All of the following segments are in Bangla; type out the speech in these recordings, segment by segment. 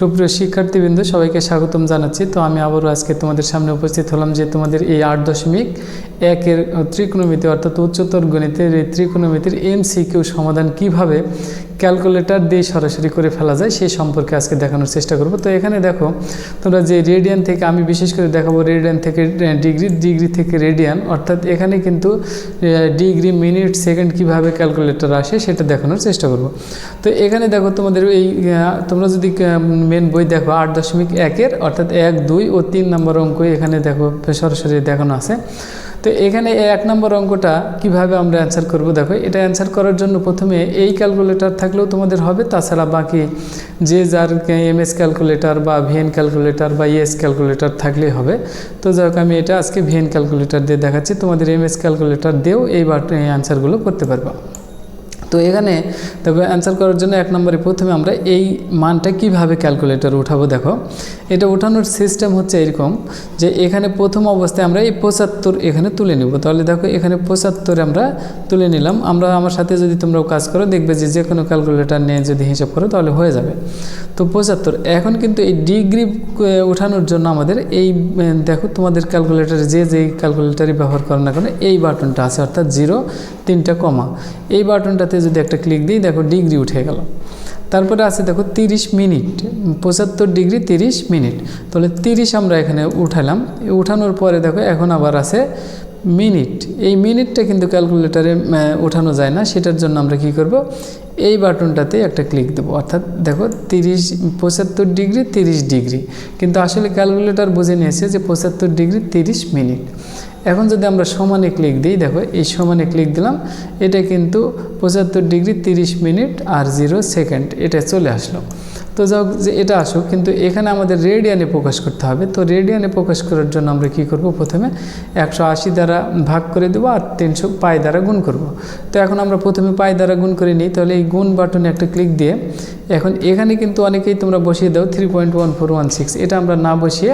সুপ্রিয় শিক্ষার্থীবৃন্দ, সবাইকে স্বাগতম জানাচ্ছি। তো আমি আবারও আজকে তোমাদের সামনে উপস্থিত হলাম যে তোমাদের এই আট দশমিক একের ত্রিকোণমিতি অর্থাৎ উচ্চতর গণিতের এই ত্রিকোণমিতির এমসিকিউ সমাধান কীভাবে ক্যালকুলেটর দিয়ে সরাসরি করে ফেলা যায়, সেই সম্পর্কে আজকে দেখানোর চেষ্টা করব। তো এখানে দেখো, তোমরা যে রেডিয়ান থেকে, আমি বিশেষ করে দেখাবো রেডিয়ান থেকে ডিগ্রি ডিগ্রি থেকে রেডিয়ান অর্থাৎ এখানে কিন্তু ডিগ্রি মিনিট সেকেন্ড কীভাবে ক্যালকুলেটর আসে, সেটা দেখানোর চেষ্টা করব। তো এখানে দেখো, তোমাদের এই তোমরা যদি মেন বই দেখো, আট দশমিক একের, অর্থাৎ এক, দুই ও তিন নম্বর অঙ্ক এখানে দেখো, সরাসরি দেখানো আছে। তো এখানে এই এক নম্বর অঙ্কটা কীভাবে আমরা অ্যান্সার করব? দেখো, এটা অ্যান্সার করার জন্য প্রথমে এই ক্যালকুলেটর থাকলেও তোমাদের হবে, তাছাড়া বাকি যে যার এমএস ক্যালকুলেটর বা ভিএন ক্যালকুলেটর বা ইএস ক্যালকুলেটর থাকলেই হবে। তো যাই হোক, আমি এটা আজকে ভিএন ক্যালকুলেটর দিয়ে দেখাচ্ছি, তোমাদের এমএস ক্যালকুলেটর দিয়েও এইবার এই অ্যান্সারগুলো করতে পারবা। তো এখানে দেখো অ্যান্সার করার জন্য এক নম্বরে প্রথমে আমরা এই মানটা কীভাবে ক্যালকুলেটর উঠাবো দেখো। এটা ওঠানোর সিস্টেম হচ্ছে এরকম যে এখানে প্রথম অবস্থায় আমরা এই পঁচাত্তর এখানে তুলে নেব। তাহলে দেখো এখানে পঁচাত্তর আমরা তুলে নিলাম। আমরা আমার সাথে যদি তোমরাও কাজ করো, দেখবে যে যে কোনো ক্যালকুলেটর নিয়ে যদি হিসাব করো, তাহলে হয়ে যাবে। তো পঁচাত্তর, এখন কিন্তু এই ডিগ্রি ওঠানোর জন্য আমাদের এই দেখো তোমাদের ক্যালকুলেটারে যে যেই ক্যালকুলেটারই ব্যবহার করো না কেন, এই বাটনটা আছে অর্থাৎ জিরো তিনটা কমা এই বাটনটাতে যদি একটা ক্লিক দিই, দেখো ডিগ্রি উঠে গেল। তারপরে আছে দেখো তিরিশ মিনিট, পঁচাত্তর ডিগ্রি তিরিশ মিনিট। তাহলে তিরিশ আমরা এখানে উঠালাম। উঠানোর পরে দেখো এখন আবার আছে মিনিট। এই মিনিটটা কিন্তু ক্যালকুলেটারে ওঠানো যায় না। সেটার জন্য আমরা কি করব? এই বাটনটাতে একটা ক্লিক দেবো। অর্থাৎ দেখো তিরিশ, পঁচাত্তর ডিগ্রি তিরিশ ডিগ্রি কিন্তু আসলে ক্যালকুলেটার বুঝে নিয়েছে যে পঁচাত্তর ডিগ্রি তিরিশ মিনিট। এখন যদি আমরা সমানে ক্লিক দিই, দেখো এই সমানে ক্লিক দিলাম, এটা কিন্তু পঁচাত্তর ডিগ্রি তিরিশ মিনিট আর জিরো সেকেন্ড এটা চলে আসলো। তো যাক যে এটা আসুক কিন্তু এখানে আমাদের রেডিয়ানে প্রকাশ করতে হবে। তো রেডিয়ানে প্রকাশ করার জন্য আমরা কি করব? প্রথমে একশো আশি দ্বারা ভাগ করে দেবো আর তিনশো পাই দ্বারা গুণ করব। তো এখন আমরা প্রথমে পাই দ্বারা গুণ করে নিই। তাহলে এই গুণ বাটনে একটা ক্লিক দিয়ে এখন এখানে কিন্তু অনেকেই তোমরা বসিয়ে দাও three point one four one six এটা আমরা না বসিয়ে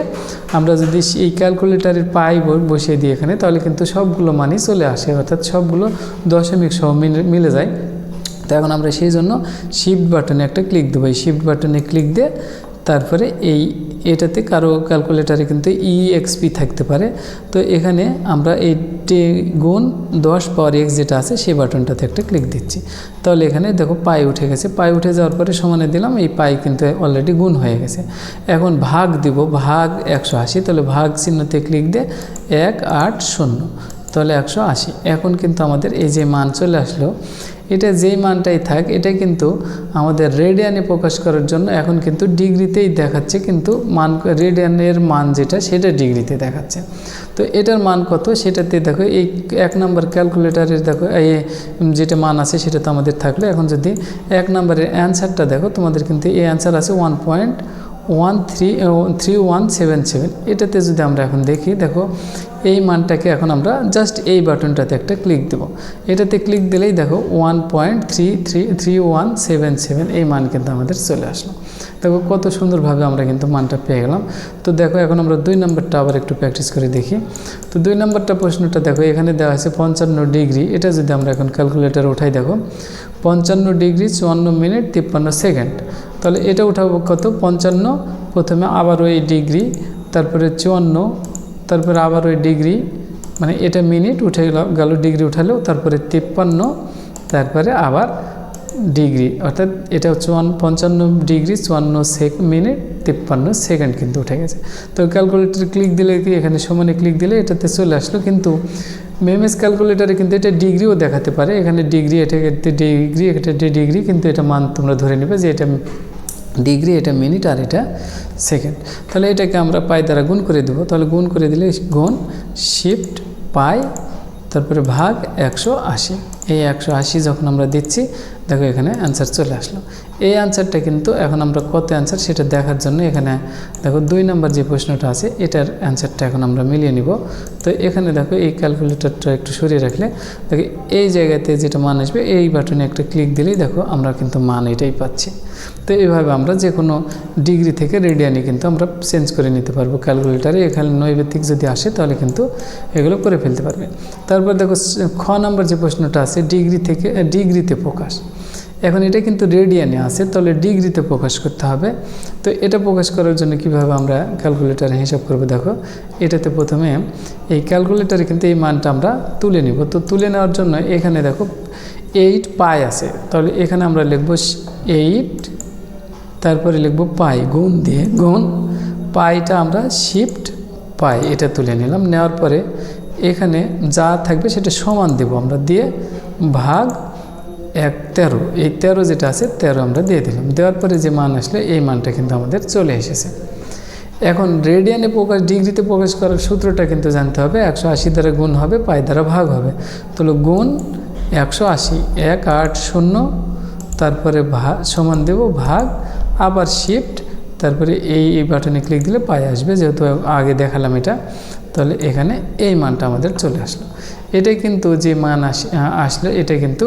আমরা যদি এই ক্যালকুলেটারের পাই বসিয়ে দিই এখানে, তাহলে কিন্তু সবগুলো মানই চলে আসে। অর্থাৎ সবগুলো দশমিক সহ মিলে যায়। তো এখন আমরা সেই জন্য শিফট বাটনে একটা ক্লিক দেবো। এই শিফট বাটনে ক্লিক দিয়ে তারপরে এই এটাতে কারও ক্যালকুলেটারে কিন্তু ইএক্সপি থাকতে পারে। তো এখানে আমরা এই টে গুণ দশ পাওয়ার এক্স যেটা আছে সেই বাটনটাতে একটা ক্লিক দিচ্ছি। তাহলে এখানে দেখো পাই উঠে গেছে। পাই উঠে যাওয়ার পরে সমানে দিলাম, এই পাই কিন্তু অলরেডি গুণ হয়ে গেছে। এখন ভাগ দিব, ভাগ একশো আশি, তাহলে ভাগ চিহ্নতে ক্লিক দিয়ে এক আট শূন্য। তাহলে একশো আশি। এখন কিন্তু আমাদের এই যে মান চলে আসলো, এটা যেই মানটাই থাক, এটা কিন্তু আমাদের রেডিয়ানে প্রকাশ করার জন্য এখন কিন্তু ডিগ্রিতেই দেখাচ্ছে কিন্তু মান, রেডিয়ানের মান যেটা, সেটা ডিগ্রিতে দেখাচ্ছে। তো এটার মান কত? সেটাতে দেখো, এই এক নম্বর ক্যালকুলেটারের দেখো, এই যেটা মান আছে, সেটা তো আমাদের থাকল। এখন যদি এক নম্বরের অ্যান্সারটা দেখো, তোমাদের কিন্তু এই অ্যান্সার আছে one point one three three one seven seven. এটাতে যদি আমরা এখন দেখি, দেখো এই মানটাকে এখন আমরা জাস্ট এই বাটনটাতে একটা ক্লিক দেব। এটাতে ক্লিক দিলেই দেখো one point three three three one seven seven এই মান কিন্তু আমাদের চলে আসলো। দেখো কত সুন্দরভাবে আমরা কিন্তু মানটা পেয়ে গেলাম। তো দেখো এখন আমরা দুই নম্বরটা আবার একটু প্র্যাকটিস করে দেখি। তো দুই নম্বরটা প্রশ্নটা দেখো, এখানে দেওয়া আছে পঞ্চান্ন ডিগ্রি। এটা যদি আমরা এখন ক্যালকুলেটার উঠাই দেখো, পঞ্চান্ন ডিগ্রি চুয়ান্ন মিনিট তিপ্পান্ন সেকেন্ড। তাহলে এটা উঠাবো কত? পঞ্চান্ন। প্রথমে আবার ওই ডিগ্রি, তারপরে চুয়ান্ন তারপরে আবার ওই ডিগ্রি মানে এটা মিনিট উঠে গেল গেল ডিগ্রি উঠালেও তারপরে তিপ্পান্ন, তারপরে আবার ডিগ্রি, অর্থাৎ এটা চুয়ান্ন পঞ্চান্ন ডিগ্রি, চুয়ান্ন সেক মিনিট, তিপ্পান্ন সেকেন্ড কিন্তু উঠে গেছে। তো ক্যালকুলেটর ক্লিক দিলে কি, এখানে সমানে ক্লিক দিলে এটাতে চলে আসলো, কিন্তু মেমএস ক্যালকুলেটারে কিন্তু এটা ডিগ্রিও দেখাতে পারে। এখানে ডিগ্রি, এটা ডিগ্রি এটা ডিগ্রি, কিন্তু এটা মান তোমরা ধরে নেবে যে এটা ডিগ্রি, এটা মিনিট আর এটা সেকেন্ড। তাহলে এটাকে আমরা পাই দ্বারা গুণ করে দেবো। তাহলে গুণ করে দিলে গুণ শিফট পাই, তারপরে ভাগ একশো আশি। এই একশো আশি যখন আমরা দিচ্ছি, দেখো এখানে অ্যান্সার চলে আসলো। এই অ্যান্সারটা কিন্তু এখন আমরা কত অ্যান্সার সেটা দেখার জন্য এখানে দেখো দুই নম্বর যে প্রশ্নটা আছে, এটার অ্যান্সারটা এখন আমরা মিলিয়ে নিব। তো এখানে দেখো এই ক্যালকুলেটরটা একটু সরিয়ে রাখলে, দেখো এই জায়গাতে যেটা মান আসবে, এই বাটনে একটা ক্লিক দিলেই দেখো আমরা কিন্তু মান এটাই পাচ্ছি। তো এইভাবে আমরা যে কোনো ডিগ্রি থেকে রেডিয়ানি কিন্তু আমরা চেঞ্জ করে নিতে পারব ক্যালকুলেটারে এখানে নৈবেদিক যদি আসে তাহলে কিন্তু এগুলো করে ফেলতে পারবে। তারপর দেখো খ নাম্বার যে প্রশ্নটা আছে ডিগ্রি থেকে ডিগ্রিতে প্রকাশ। এখন এটা কিন্তু রেডিয়ানে আছে, তাহলে ডিগ্রিতে প্রকাশ করতে হবে। তো এটা প্রকাশ করার জন্য কীভাবে আমরা ক্যালকুলেটারে হিসাব করব দেখো, এটাতে প্রথমে এই ক্যালকুলেটারে কিন্তু এই মানটা আমরা তুলে নিব। তো তুলে নেওয়ার জন্য এখানে দেখো এইট পাই আছে, তাহলে এখানে আমরা লিখব এইট তারপরে লিখব পাই গুণ দিয়ে, গুণ পাইটা আমরা শিফট পাই এটা তুলে নিলাম। নেওয়ার পরে এখানে যা থাকবে সেটা সমান দেব আমরা, দিয়ে ভাগ এক তেরো, এই তেরো যেটা আছে, তেরো আমরা দিয়ে দিলাম। দেওয়ার পরে যে মান আসলে, এই মানটা কিন্তু আমাদের চলে এসেছে। এখন রেডিয়ানে প্রকাশ, ডিগ্রিতে প্রকাশ করার সূত্রটা কিন্তু জানতে হবে, একশো আশি দ্বারা গুণ হবে, পাই দ্বারা ভাগ হবে। তাহলে গুণ একশো আশি, এক, আট, শূন্য, তারপরে ভাগ সমান দেব ভাগ, আবার শিফট তারপরে এই এই বাটনে ক্লিক দিলে পাই আসবে, যেহেতু আগে দেখালাম এটা। তাহলে এখানে এই মানটা আমাদের চলে আসলো। এটা কিন্তু যে মান আস আসলো, এটা কিন্তু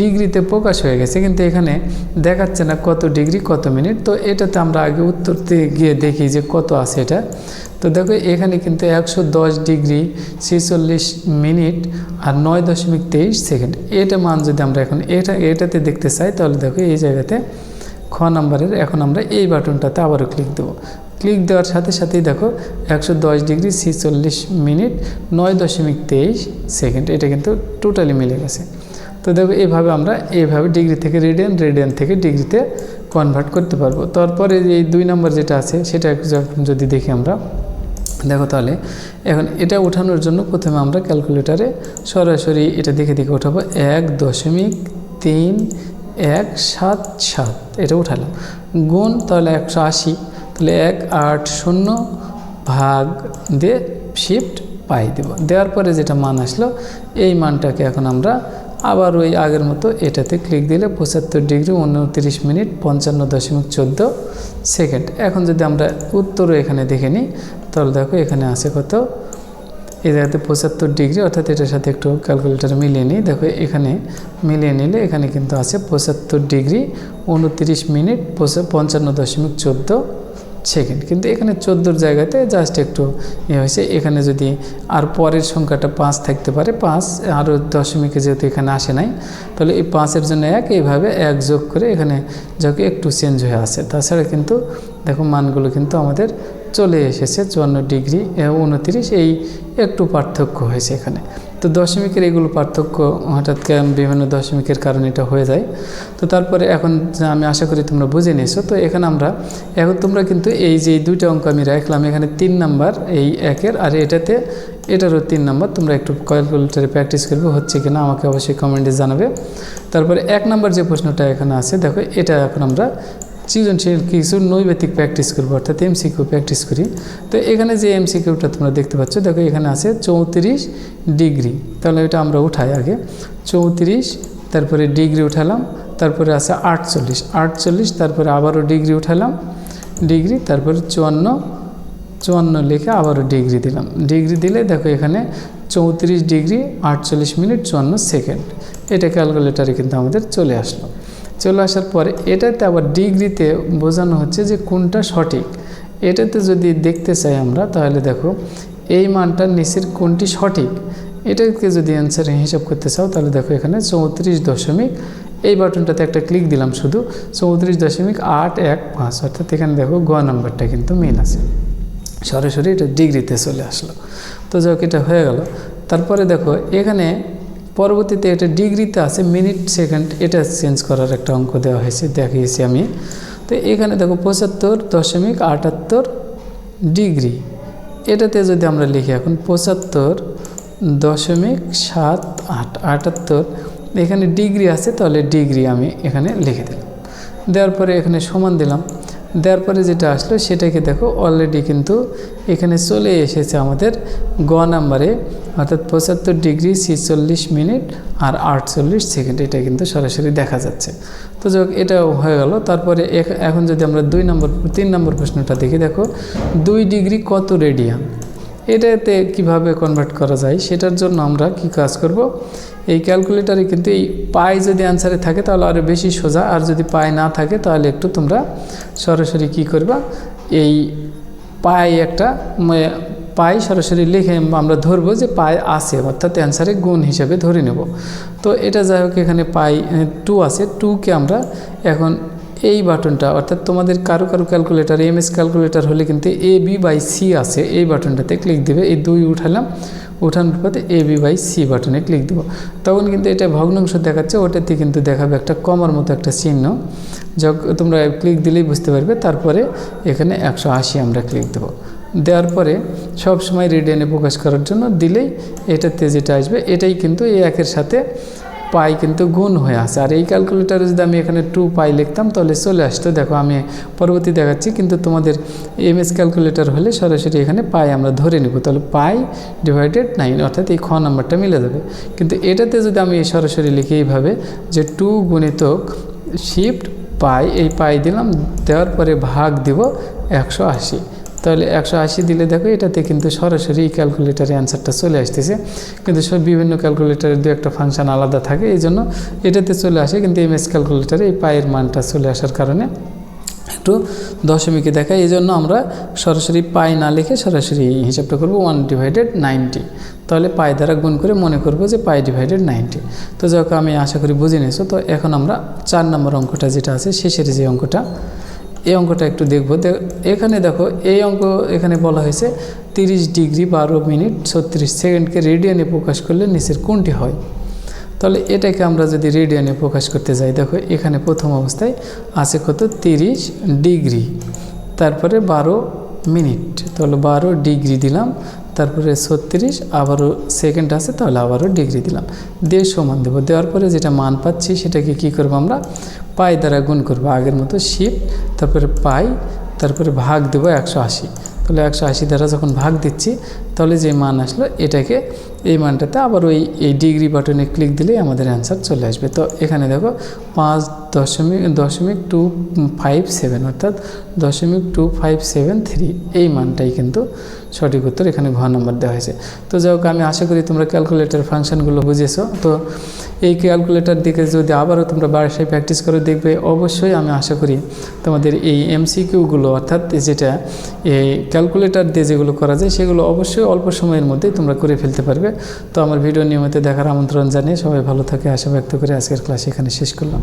ডিগ্রিতে প্রকাশ হয়ে গেছে, কিন্তু এখানে দেখাচ্ছে না কত ডিগ্রি, কত মিনিট। তো এটাতে আমরা আগে উত্তরতে গিয়ে দেখি যে কত আছে এটা। তো দেখো, এখানে কিন্তু একশো দশ ডিগ্রি, ছেচল্লিশ মিনিট আর নয় দশমিক তেইশ সেকেন্ড। এটা মান যদি আমরা এখন এটা, এটাতে দেখতে চাই, তাহলে দেখো এই জায়গাতে খ নাম্বারের, এখন আমরা এই বাটনটাতে আবারও ক্লিক দেবো। ক্লিক দেওয়ার সাথে সাথেই দেখো, একশো দশ ডিগ্রি, ছেচল্লিশ মিনিট, নয় দশমিক তেইশ সেকেন্ড। এটা কিন্তু টোটালি মিলে গেছে। তো দেখো এইভাবে আমরা এইভাবে ডিগ্রি থেকে রেডিয়ান রেডিয়ান থেকে ডিগ্রিতে কনভার্ট করতে পারব। তারপরে এই দুই নম্বর যেটা আছে, সেটা যদি দেখি আমরা, দেখো তাহলে, এখন এটা ওঠানোর জন্য প্রথমে আমরা ক্যালকুলেটারে সরাসরি এটা দেখে দেখে উঠাবো এক দশমিক তিন এক সাত সাত, এটা উঠালাম গুণ তাহলে একশো আশি, তাহলে এক আট শূন্য ভাগ দিয়ে শিফট পাই দেব। দেওয়ার পরে যেটা মান আসলো, এই মানটাকে এখন আমরা আবার ওই আগের মতো এটাতে ক্লিক দিলে পঁচাত্তর ডিগ্রি উনত্রিশ মিনিট পঞ্চান্ন দশমিক চোদ্দ সেকেন্ড এখন যদি আমরা উত্তরও এখানে দেখে নিই, তাহলে দেখো এখানে আছে কত? এই জায়গাতে পঁচাত্তর ডিগ্রি অর্থাৎ এটার সাথে একটু ক্যালকুলেটার মিলিয়ে নিই। দেখো এখানে মিলিয়ে নিলে এখানে কিন্তু আছে পঁচাত্তর ডিগ্রি উনত্রিশ মিনিট পঞ্চান্ন দশমিক চোদ্দ সেকেন্ড। কিন্তু এখানে চোদ্দোর জায়গাতে জাস্ট একটু ইয়ে হয়েছে। এখানে যদি আর পরের সংখ্যাটা পাঁচ থাকতে পারে, পাঁচ, আরও দশমিকে যেহেতু এখানে আসে নাই, তাহলে এই পাঁচের জন্য এক, এইভাবে এক যোগ করে এখানে যাকে একটু চেঞ্জ হয়ে আসে তাছাড়া কিন্তু দেখো মানগুলো কিন্তু আমাদের চলে এসেছে, চুয়ান্ন ডিগ্রি উনতিরিশ, এই একটু পার্থক্য হয়েছে এখানে। তো দশমিকের এগুলো পার্থক্য হঠাৎ বিভিন্ন দশমিকের কারণে এটা হয়ে যায়। তো তারপরে এখন আমি আশা করি তোমরা বুঝে নিয়েছো, তো এখানে আমরা, এখন তোমরা কিন্তু এই যে দুইটা অঙ্ক আমি রাখলাম, এখানে তিন নাম্বার এই একের আর এটাতে, এটারও তিন নাম্বার, তোমরা একটু ক্যালকুলেটারে প্র্যাকটিস করবে, হচ্ছে কি না আমাকে অবশ্যই কমেন্টে জানাবে। তারপরে এক নাম্বার যে প্রশ্নটা এখানে আছে, দেখো এটা এখন আমরা সৃজনশীল কিছু নৈবেতিক প্র্যাকটিস করব, অর্থাৎ এমসিকিউ প্র্যাকটিস করি। তো এখানে যে এমসিকিউটা তোমরা দেখতে পাচ্ছ, দেখো এখানে আছে চৌত্রিশ ডিগ্রি। তাহলে এটা আমরা উঠাই আগে। চৌত্রিশ, তারপরে ডিগ্রি উঠালাম, তারপরে আছে আটচল্লিশ। আটচল্লিশ, তারপরে আবারও ডিগ্রি উঠালাম, ডিগ্রি, তারপরে চুয়ান্ন চুয়ান্ন লিখে আবারও ডিগ্রি দিলাম। ডিগ্রি দিলে দেখো এখানে চৌত্রিশ ডিগ্রি, আটচল্লিশ মিনিট, চুয়ান্ন সেকেন্ড। এটা ক্যালকুলেটারে কিন্তু আমাদের চলে আসলো। চলে আসার পরে এটাতে আবার ডিগ্রিতে বোঝানো হচ্ছে যে কোনটা সঠিক। এটাতে যদি দেখতে চাই আমরা, তাহলে দেখো, এই মানটার নিচের কোনটি সঠিক? এটাকে যদি অ্যান্সারে হিসাব করতে চাও, তাহলে দেখো এখানে চৌত্রিশ দশমিক, এই বাটনটাতে একটা ক্লিক দিলাম শুধু, চৌত্রিশ দশমিক আট এক পাঁচ। অর্থাৎ এখানে দেখো গ নাম্বারটা কিন্তু মিল আছে। সরাসরি এটা ডিগ্রিতে চলে আসলো। তো যাক এটা হয়ে গেল। তারপরে দেখো, এখানে পরবর্তীতে এটা ডিগ্রিতে আছে, মিনিট, সেকেন্ড, এটা চেঞ্জ করার একটা অঙ্ক দেওয়া হয়েছে, দেখিয়েছি আমি। তো এখানে দেখো পঁচাত্তর দশমিক আটাত্তর ডিগ্রি। এটাতে যদি আমরা লিখি এখন পঁচাত্তর দশমিক সাত আট, আটাত্তর, এখানে ডিগ্রি আছে, তাহলে ডিগ্রি আমি এখানে লিখে দিলাম। দেওয়ার পরে এখানে সমান দিলাম। দেওয়ার পরে যেটা আসলো সেটাকে দেখো অলরেডি কিন্তু এখানে চলে এসেছে আমাদের গ নাম্বারে, অর্থাৎ পঁচাত্তর ডিগ্রি ছিচল্লিশ মিনিট আর আটচল্লিশ সেকেন্ড, এটা কিন্তু সরাসরি দেখা যাচ্ছে। তো যাক এটা হয়ে গেল। তারপরে এখন যদি আমরা দুই নম্বর, তিন নম্বর প্রশ্নটা দেখি, দেখো, দুই ডিগ্রি কত রেডিয়ান? এটাতে কীভাবে কনভার্ট করা যায় সেটার জন্য আমরা কি কাজ করব? এই ক্যালকুলেটারে কিন্তু এই পাই যদি অ্যান্সারে থাকে তাহলে আরও বেশি সোজা, আর যদি পাই না থাকে তাহলে একটু তোমরা সরাসরি কি করবা? এই পাই একটা পাই সরাসরি লিখে আমরা ধরবো যে পাই আছে, অর্থাৎ অ্যান্সারে গুণ হিসাবে ধরে নেব। তো এটা যাই হোক, এখানে পাই টু আছে। টুকে আমরা এখন এই বাটনটা, অর্থাৎ তোমাদের কারও কারও ক্যালকুলেটার এম এস ক্যালকুলেটার হলে কিন্তু এ বি বাই সি আছে, এই বাটনটাতে ক্লিক দেবে। এই দুই উঠালাম, উঠানোর পথে এ বি বাই সি বাটনে ক্লিক দেবো। তখন কিন্তু এটা ভগ্নাংশ দেখাচ্ছে, ওটাতে কিন্তু দেখাবে একটা কমার মতো একটা চিহ্ন। যখন তোমরা ক্লিক দিলেই বুঝতে পারবে, তারপরে এখানে একশো আশি আমরা ক্লিক দেবো। দেওয়ার পরে সব সময় রেডিয়ানে প্রকাশ করার জন্য দিলেই এটাতে যেটা আসবে, এটাই কিন্তু এই একের সাথে পাই কিন্তু গুণ হয়ে আসে আর এই ক্যালকুলেটারে যদি আমি এখানে টু পাই লিখতাম, তাহলে চলে আসতো। দেখো, আমি পরবর্তী দেখাচ্ছি, কিন্তু তোমাদের এম এস ক্যালকুলেটার হলে সরাসরি এখানে পাই আমরা ধরে নেব। তাহলে পাই ডিভাইডেড নাইন অর্থাৎ এই খ নাম্বারটা মিলে যাবে। কিন্তু এটাতে যদি আমি সরাসরি লিখি এইভাবে যে টু গুণিতক শিফট পাই, এই পাই দিলাম, দেওয়ার পরে ভাগ দিব একশো আশি। তাহলে একশো আশি দিলে দেখো, এটাতে কিন্তু সরাসরি এই ক্যালকুলেটারে অ্যান্সারটা চলে আসতেছে। কিন্তু সব বিভিন্ন ক্যালকুলেটারে দু একটা ফাংশন আলাদা থাকে, এই জন্য এটাতে চলে আসে। কিন্তু এম এস ক্যালকুলেটারে এই পায়ের মানটা চলে আসার কারণে একটু দশমিকে দেখায়। এই জন্য আমরা সরাসরি পাই না লিখে সরাসরি হিসাবটা করব ওয়ান ডিভাইডেড নাইনটি তাহলে পাই দ্বারা গুণ করে মনে করব যে পাই ডিভাইডেড নাইনটি তো যখন আমি আশা করি বুঝে নিয়েছো। তো এখন আমরা চার নম্বর অঙ্কটা যেটা আছে, শেষের যে অঙ্কটা অঙ্কটা একটু দেখব। এখানে দেখো, এই অঙ্ক এখানে বলা হয়েছে তিরিশ ডিগ্রি বারো মিনিট ছত্রিশ সেকেন্ডকে রেডিয়ানে প্রকাশ করলে নিচের কোনটি হয়? তাহলে এটাকে আমরা যদি রেডিয়ানে প্রকাশ করতে যাই, দেখো এখানে প্রথম অবস্থায় আছে কত? তিরিশ ডিগ্রি। তারপরে বারো মিনিট। তাহলে বারো ডিগ্রি দিলাম তারপরে ছত্রিশ, আবারও সেকেন্ড আছে, তাহলে আবারও ডিগ্রি দিলাম। দিয়ে সমান দেবো। দেওয়ার পরে যেটা মান পাচ্ছি, সেটাকে কি করব আমরা? পাই দ্বারা গুণ করব। আগের মতো শিফট তারপরে পাই, তারপরে ভাগ দেবো একশো আশি। তাহলে একশো আশি দ্বারা যখন ভাগ দিচ্ছি তাহলে যে মান আসলো, এটাকে এই মানটাতে আবার ওই, এই ডিগ্রি বাটনে ক্লিক দিলেই আমাদের অ্যান্সার চলে আসবে। তো এখানে দেখো, পাঁচ দশমিক দশমিক টু ফাইভ সেভেন অর্থাৎ দশমিক টু ফাইভ সেভেন থ্রি এই মানটাই কিন্তু সঠিক উত্তর এখানে ঘ নম্বর দেওয়া হয়েছে। তো যাই হোক, আমি আশা করি তোমরা ক্যালকুলেটার ফাংশনগুলো বুঝেছ। তো এই ক্যালকুলেটার দিকে যদি আবারও তোমরা বাসায় প্র্যাকটিস করে দেখবে, অবশ্যই আমি আশা করি তোমাদের এই এমসিকিউগুলো অর্থাৎ যেটা, এই ক্যালকুলেটার দিয়ে যেগুলো করা যায়, সেগুলো অবশ্যই অল্প সময়ের মধ্যেই তোমরা করে ফেলতে পারবে। তো আমার ভিডিও নিয়মিত দেখার আমন্ত্রণ জানিয়ে সবাই ভালো থাকে, আশা ব্যক্ত করে আজকের ক্লাস এখানে শেষ করলাম।